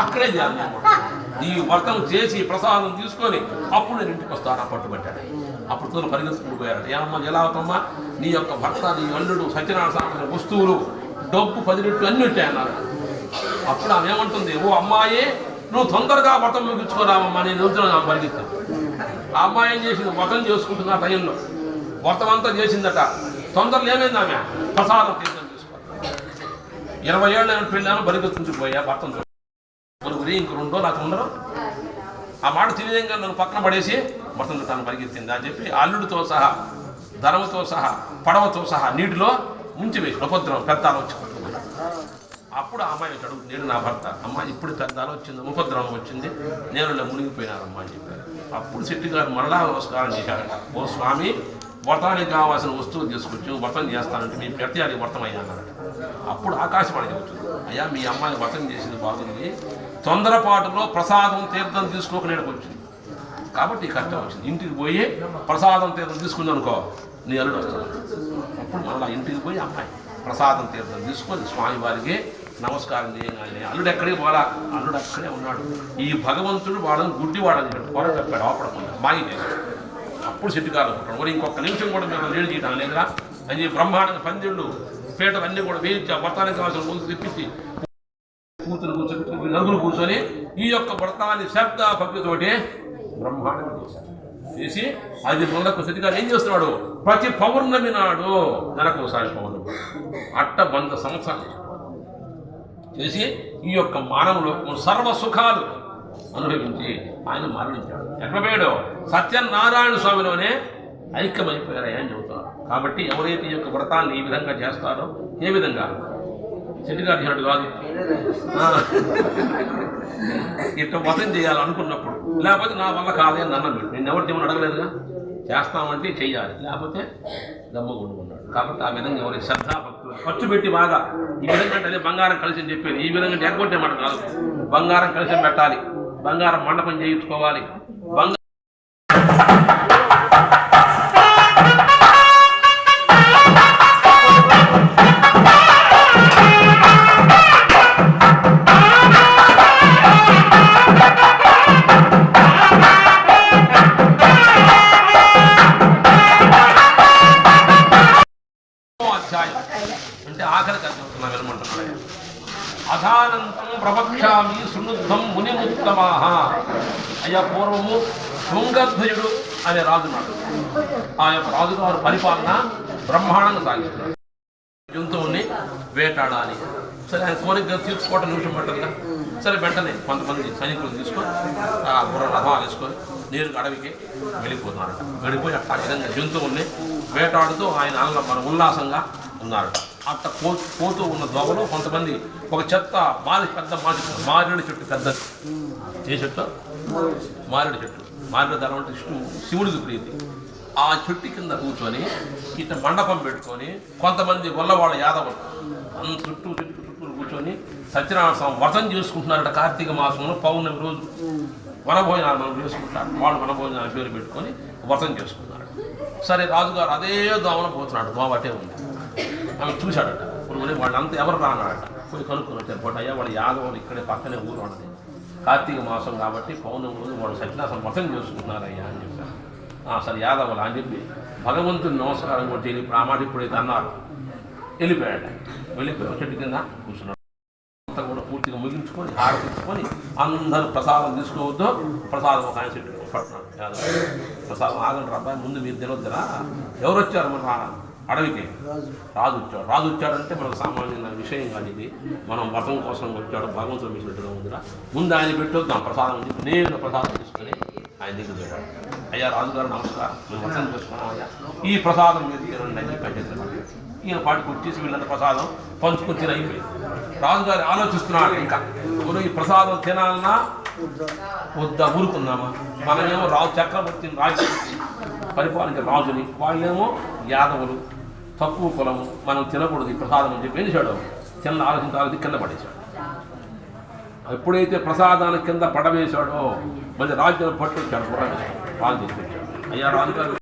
అక్కడే చేయాలి. ఈ వ్రతం చేసి ప్రసాదం తీసుకొని అప్పుడు నేను ఇంటికి వస్తాను పట్టుబట్టాడు అప్పుడు తను పరిగెత్తుకుని పోయాడు. ఏమమ్మా ఎలా అవుతామ్మా నీ యొక్క భర్త నీ అల్లుడు సత్యనారాయణ స్వామి వస్తువులు డబ్బు పది రెట్లు అన్ని ఉంటాయన్నారు అప్పుడు ఆమె ఏమంటుంది? ఓ అమ్మాయి నువ్వు తొందరగా వ్రతం ముగించుకోరామమ్మా నేను వెళ్తున్నాను ఆమె పరిగెత్తాను ఆ అమ్మాయి ఏం చేసింది? వ్రతం చేసుకుంటున్న ఆ టైంలో. వ్రతం అంతా చేసిందట. తొందరలో ఏమైంది ఆమె? ప్రసాదం తీర్థం చేసుకోవాలి ఇరవై ఏళ్ళు నేను పెళ్ళాను బరిగెత్తుంచుకుపోయా భర్తను మరి ఇంక రెండో నాకు ఉండరు. ఆ మాట తెలియదంగా నన్ను పక్కన పడేసి మొత్తం తాను పరిగెత్తింది? అని చెప్పి అల్లుడితో సహా ధనముతో సహా పడవతో సహా నీటిలో ముంచి వేసి ఉపద్రవం పెద్ద వచ్చి అప్పుడు ఆ అమ్మాయి వచ్చి నేను నా భర్త. అమ్మ ఇప్పుడు పెద్ద వచ్చింది ఉపద్రవం వచ్చింది. నేను ఇలా మునిగిపోయినానమ్మా అని చెప్పారు. అప్పుడు శెట్టి గారు మరలా నమస్కారం చేశాడు ఓ స్వామి వ్రతానికి కావాల్సిన వస్తువులు తీసుకొచ్చి వ్రతం చేస్తానంటే మీ ప్రత్యాది వ్రతం అయ్యా అన్నారట అప్పుడు ఆకాశవాణి చెబుతుంది అయ్యా మీ అమ్మాయిని వ్రతం చేసింది బాగుంది. తొందరపాటులో ప్రసాదం తీర్థం తీసుకోక వచ్చింది. కాబట్టి కష్టం వచ్చింది. ఇంటికి పోయి ప్రసాదం తీర్థం తీసుకుంది అనుకో నీ అల్లుడు వస్తాడు. అప్పుడు మళ్ళీ ఇంటికి పోయి అమ్మాయి ప్రసాదం తీర్థం తీసుకొని స్వామివారికి నమస్కారం చేయగానే అల్లుడు ఎక్కడికి పోరా అల్లుడు అక్కడే ఉన్నాడు. ఈ భగవంతుడు వాడని గుడ్డి వాడని చెప్పి చెప్పాడు. ఆపడకుండా. మాయి. చేశాడు అప్పుడు సెట్ కాదనుకుంటాడు. ఓరి ఇంకొక నిమిషం కూడా మేము లేడు చేయడం లేదురా? అని చెప్పి బ్రహ్మాండంగా పందిళ్ళు పీటలు అన్నీ కూడా వేయించి ఆ వ్రతానికి కావాల్సిన ముందు తెప్పించి కూతురు కూర్చొని నలుగురు కూర్చొని ఈ యొక్క వ్రతాన్ని శబ్ద భక్తితోటి బ్రహ్మాండంగా చేశారు. చేసి అది మొదలకు సతిగా ఏం చేస్తున్నాడు? ప్రతి పౌర్ణమి నాడు నెలకు ఒకసారి పౌర్ణమి. అట్ట వంద సంవత్సరాలు. చేసి ఈ యొక్క మానవులు సర్వ సుఖాలు అనుభవించి ఆయన మరణించాడు ఎక్కడ పోయాడో? సత్యనారాయణ స్వామిలోనే ఐక్యమైపోయారని అని చెబుతున్నారు. కాబట్టి ఎవరైతే ఈ యొక్క వ్రతాన్ని ఈ విధంగా చేస్తారో ఏ విధంగా? చెట్టు చేసినట్టు కాదు ఇట్లా వసం చేయాలనుకున్నప్పుడు లేకపోతే నా వల్ల కాదే అని అన్నాడు. నేను ఎవరికి ఏమని అడగలేదుగా? చేస్తామంటే చెయ్యాలి. లేకపోతే గమ్మగుండుకున్నాడు కాబట్టి ఆ విధంగా ఎవరి శ్రద్ధా భక్తులు ఖర్చు పెట్టి బాగా ఈ విధంగా అంటే బంగారం కలిసి అని చెప్పేది ఈ విధంగా లేకపోతే మాట కాదు. బంగారం కలిసి పెట్టాలి. బంగారం మండపం చేయించుకోవాలి. బంగారం అధానంతం ప్రవక్ష్యామి సునుద్ధం మునిముత్తమాహ. అయ్యా పూర్వము శృంగధ్వజుడు అనే రాజున్నాడు ఆ యొక్క రాజుగారు పరిపాలన బ్రహ్మాండంగా సాగిస్తున్నాడు జంతువుని వేటాడాలి. సరే ఆయన కోరిక తీర్చుకోవటం నిమిషం పట్టదుగా. సరే వెంటనే కొంతమంది సైనికులు తీసుకొని ఆ బుర్ర రథాలు వేసుకొని నీరు అడవికి వెళ్ళిపోతున్నారట వెళ్ళిపోయి అట్లా ఆ విధంగా జంతువుల్ని వేటాడుతూ ఆయన అల్ల మన ఉల్లాసంగా ఉన్నారట అట్ట కోటు పోతూ ఉన్న దోవలో కొంతమంది ఒక చెత్త మారి పెద్ద మారి మారేడు చెట్టు పెద్దది ఏ చెట్టు? మారేడు చెట్టు. మారేడు ధరం అంటే విష్ణు శివుడికి ప్రీతి. ఆ చెట్టు కింద కూర్చొని ఇట్లా మండపం పెట్టుకొని కొంతమంది వల్లవాళ్ళ యాదవులు అంత చుట్టూ చుట్టూ చుట్టూ కూర్చొని సత్యనారాయణ స్వామి వ్రతం చేసుకుంటున్నారట కార్తీక మాసంలో పౌర్ణమి రోజు. వనభోజనాలు మనం చేసుకుంటారు. వాళ్ళు వనభోజనాలు పేరు పెట్టుకొని వ్రతం చేసుకున్నారు సరే రాజుగారు అదే దోమన పోతున్నాడు. దోమ అటే ఉంది. ఆమె చూశాడట. ఇప్పుడు వాళ్ళంతా ఎవరు రానాడట పోయి కనుక్కొని వచ్చారు. బట్ అయ్యా వాళ్ళ యాదవులు ఇక్కడే పక్కనే ఊరు ఉన్నది కార్తీక మాసం కాబట్టి పౌర్ణమి రోజు వాళ్ళు సత్యనాశం మతం చేసుకుంటున్నారయ్యా అని చెప్పారు. సరే యాదవులు అని చెప్పి భగవంతుని నమస్కారం కూడా తెలియ ఇప్పుడు ఇప్పుడైతే అన్నారు. వెళ్ళిపోయాడు. వెళ్ళిపోయి చెట్టు కింద కూర్చున్నాడు. అంతా కూడా పూర్తిగా ముగించుకొని హారతించుకొని అందరూ ప్రసాదం తీసుకోవద్దు. ప్రసాదం ఒక ఆయన చెట్టు పడుతున్నాడు యాదవ్ ప్రసాదం ఆగండి అబ్బాయి ముందు మీరు తినొద్దురా. ఎవరు వచ్చారు మన అడవికి. రాజు. వచ్చాడు రాజు వచ్చాడంటే మనకు సామాన్యమైన విషయం కాదు ఇది. మనం వ్రతం కోసం వచ్చాడు భగవంతుడు మిగిలినట్టుగా ఉందిరా ముందు ఆయన పెట్టొద్దాం ప్రసాదం నేను ప్రసాదం తీసుకొని ఆయన దగ్గర పెట్టాడు అయ్యా రాజుగారు నమస్కారం. మేము వ్రతం చేసుకున్నాం అయ్యా. ఈ ప్రసాదం మీరు తినండి అని చెప్పి. ఈయన పాటికి వచ్చేసి వీళ్ళంత ప్రసాదం పంచుకొని తిని అయిపోయింది. రాజుగారు ఆలోచిస్తున్నాడు ఇంకా. ఇప్పుడు ఈ ప్రసాదం తినాలన్నా వద్దా? ఊరుకుందామా? మనమేమో రాజు చక్రవర్తిని రాజు పరిపాలించే రాజుని వాళ్ళేమో యాదవులు తక్కువ కులము మనం తినకూడదు ఈ ప్రసాదం అని చెప్పి ఏం చేశాడు చిన్న ఆలోచించి ఆలోచించి కింద పడేశాడు. ఎప్పుడైతే ప్రసాదాన్ని కింద పడవేశాడో మళ్ళీ రాజ్యాన్ని పట్టుకొచ్చాడు రాజు తీసుకొచ్చాడు అయ్యా రాజుగారు